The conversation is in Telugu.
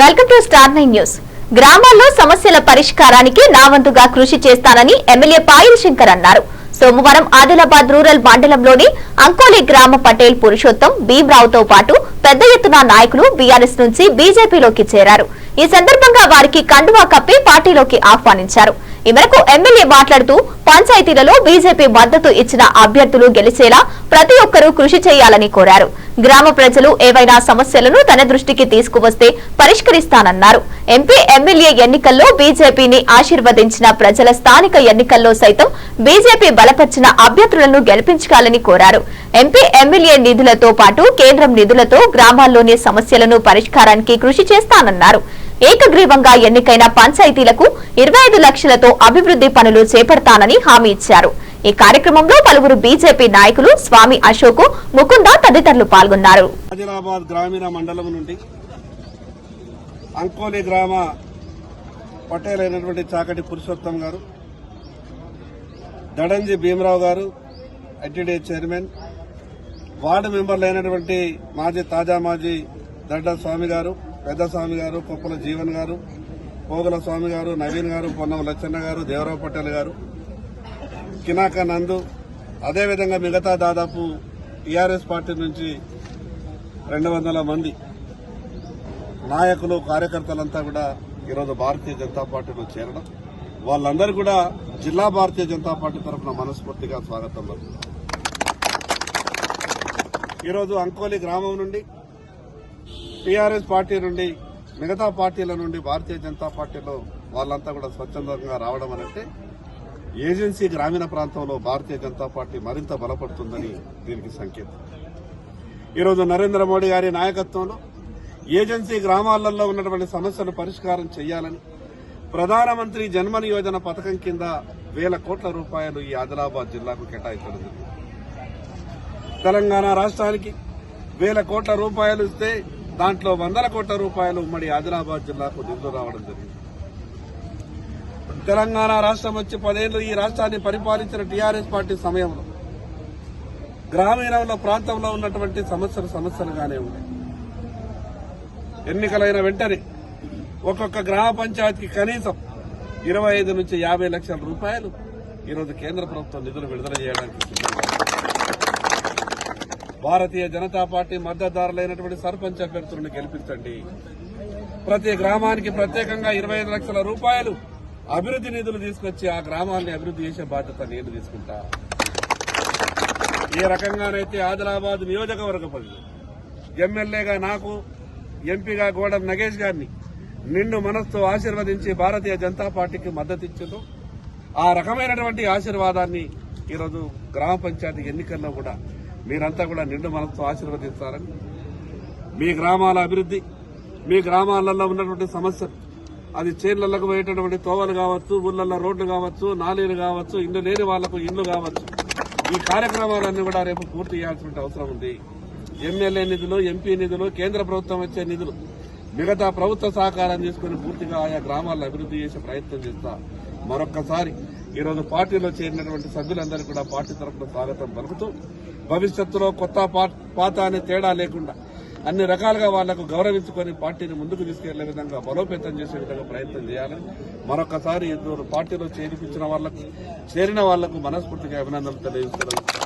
Welcome to star nine news. గ్రామాల్లో సమస్యల పరిష్కారానికి నా వంతుగా కృషి చేస్తానని ఎమ్మెల్యే పాయల్ శంకర్ అన్నారు. సోమవారం ఆదిలాబాద్ రూరల్ మండలంలోని అంకోలి గ్రామ పటేల్ పురుషోత్తం భీమ్రావుతో పాటు పెద్ద ఎత్తున నాయకులు బీఆర్ఎస్ నుంచి బీజేపీలోకి చేరారు. ఈ సందర్భంగా వారికి కండువా కప్పి పార్టీలోకి ఆహ్వానించారు. ఈ మేరకు ఎమ్మెల్యే మాట్లాడుతూ పంచాయతీలలో బీజేపీ మద్దతు ఇచ్చిన అభ్యర్థులు గెలిచేలా ప్రతి ఒక్కరూ కృషి చేయాలని కోరారు. గ్రామ ప్రజలు ఏవైనా సమస్యలను తన దృష్టికి తీసుకువస్తే పరిష్కరిస్తానన్నారు. ఎంపీ ఎమ్మెల్యే ఎన్నికల్లో బీజేపీని ఆశీర్వదించిన ప్రజల స్థానిక ఎన్నికల్లో సైతం బీజేపీ బలపరిచిన అభ్యర్థులను గెలిపించాలని కోరారు. ఎంపీ ఎమ్మెల్యే నిధులతో పాటు కేంద్రం నిధులతో గ్రామాల్లోని సమస్యలను పరిష్కారానికి కృషి చేస్తానన్నారు. ఏకగ్రీవంగా ఎన్నికైన పంచాయతీలకు ఇరవై ఐదు లక్షలతో అభివృద్ధి పనులు చేపడతానని హామీ ఇచ్చారు. ఈ కార్యక్రమంలో పలువురు బీజేపీ నాయకులు స్వామి అశోక్ ముకుంద తదితరులు పాల్గొన్నారు. ఆదిలాబాద్ గ్రామీణ మండలం నుండి అంకోలి గ్రామ పటేల్ అయినటువంటి చాకటి పురుషోత్తం గారు దడంజి భీమరావు గారు ఐటీడీ చైర్మన్ వార్డు మెంబర్లు అయినటువంటి మాజీ తాజా మాజీ దడ్డ స్వామి గారు పెద్ద స్వామి గారు కొప్పల జీవన్ గారు పోగుల స్వామి గారు నవీన్ గారు పొన్నం లచ్చన్న గారు దేవరావు పటేల్ గారు కినాక నందు అదేవిధంగా మిగతా దాదాపు టీఆర్ఎస్ పార్టీ నుంచి రెండు వందల మంది నాయకులు కార్యకర్తలంతా కూడా ఈరోజు భారతీయ జనతా పార్టీలో చేరడం. వాళ్ళందరూ కూడా జిల్లా భారతీయ జనతా పార్టీ తరఫున మనస్ఫూర్తిగా స్వాగతం ఈరోజు అంకోలి గ్రామం నుండి టీఆర్ఎస్ పార్టీ నుండి మిగతా పార్టీల నుండి భారతీయ జనతా పార్టీలో వాళ్ళంతా కూడా స్వచ్ఛందంగా రావడం అంటే ఏజెన్సీ గ్రామీణ ప్రాంతంలో భారతీయ జనతా పార్టీ మరింత బలపడుతుందని దీనికి సంకేతం. ఈరోజు నరేంద్ర మోడీ గారి నాయకత్వంలో ఏజెన్సీ గ్రామాలలో ఉన్నటువంటి సమస్యలు పరిష్కారం చేయాలని ప్రధానమంత్రి జన్మన్ యోజన పథకం కింద వేల కోట్ల రూపాయలు ఈ ఆదిలాబాద్ జిల్లాకు కేటాయించడం తెలంగాణ రాష్ట్రానికి వేల కోట్ల రూపాయలు ఇస్తే దాంట్లో వందల కోట్ల రూపాయలు ఉమ్మడి ఆదిలాబాద్ జిల్లాకు నిధులు రావడం జరిగింది. తెలంగాణ రాష్ట్రం వచ్చి పదేళ్ళు ఈ రాష్ట్రాన్ని పరిపాలించిన టీఆర్ఎస్ పార్టీ సమయంలో గ్రామీణంలో ప్రాంతంలో ఉన్నటువంటి సమస్యలు సమస్యలుగానే ఉన్నాయి. ఎన్నికలైన వెంటనే ఒక్కొక్క గ్రామ పంచాయతీకి కనీసం ఇరవై ఐదు నుంచి యాభై లక్షల రూపాయలు ఈరోజు కేంద్ర ప్రభుత్వం నిధులు విడుదల చేయడానికి భారతీయ జనతా పార్టీ మద్దతుదారులైనటువంటి సర్పంచ్ అభ్యర్థులను గెలిపించండి. ప్రతి గ్రామానికి ప్రత్యేకంగా ఇరవై ఐదు లక్షల రూపాయలు అభివృద్ధి నిధులు తీసుకొచ్చి ఆ గ్రామాల్ని అభివృద్ధి చేసే బాధ్యత నేను తీసుకుంటా. ఏ రకంగానైతే ఆదిలాబాద్ నియోజకవర్గ పరిధి ఎమ్మెల్యేగా నాకు ఎంపీగా గోడం నగేష్ గారిని నిండు మనస్తో ఆశీర్వదించి భారతీయ జనతా పార్టీకి మద్దతు ఇచ్చిందో ఆ రకమైనటువంటి ఆశీర్వాదాన్ని ఈరోజు గ్రామ పంచాయతీ ఎన్నికల్లో కూడా మీరంతా కూడా నిండు మనస్తో ఆశీర్వదిస్తారని. మీ గ్రామాల అభివృద్ధి మీ గ్రామాలలో ఉన్నటువంటి సమస్యలు అది చేళ్ళకు పోయేటటువంటి తోవలు కావచ్చు ఊళ్ళల్లో రోడ్లు కావచ్చు నాలీలు కావచ్చు ఇల్లు లేని వాళ్ళకు ఇల్లు కావచ్చు. ఈ కార్యక్రమాలన్నీ కూడా రేపు పూర్తి చేయాల్సిన అవసరం ఉంది. ఎమ్మెల్యే నిధులు ఎంపీ నిధులు కేంద్ర ప్రభుత్వం వచ్చే నిధులు మిగతా ప్రభుత్వ సహకారం తీసుకుని పూర్తిగా ఆయా గ్రామాలను అభివృద్ధి చేసే ప్రయత్నం చేస్తా. మరొక్కసారి ఈరోజు పార్టీలో చేరినటువంటి సభ్యులందరికీ కూడా పార్టీ తరఫున స్వాగతం పలుకుతూ భవిష్యత్తులో కొత్త పా- పాత అనే తేడా లేకుండా అన్ని రకాలుగా వాళ్ళకు గౌరవించుకొని పార్టీని ముందుకు తీసుకెళ్ళే విధంగా బలోపేతం చేసే విధంగా ప్రయత్నం చేయాలని మరొకసారి ఇద్దరు పార్టీలో చేరిపించిన వాళ్ళకు చేరిన వాళ్ళకు మనస్ఫూర్తిగా అభినందనలు తెలియజేస్తున్నాను.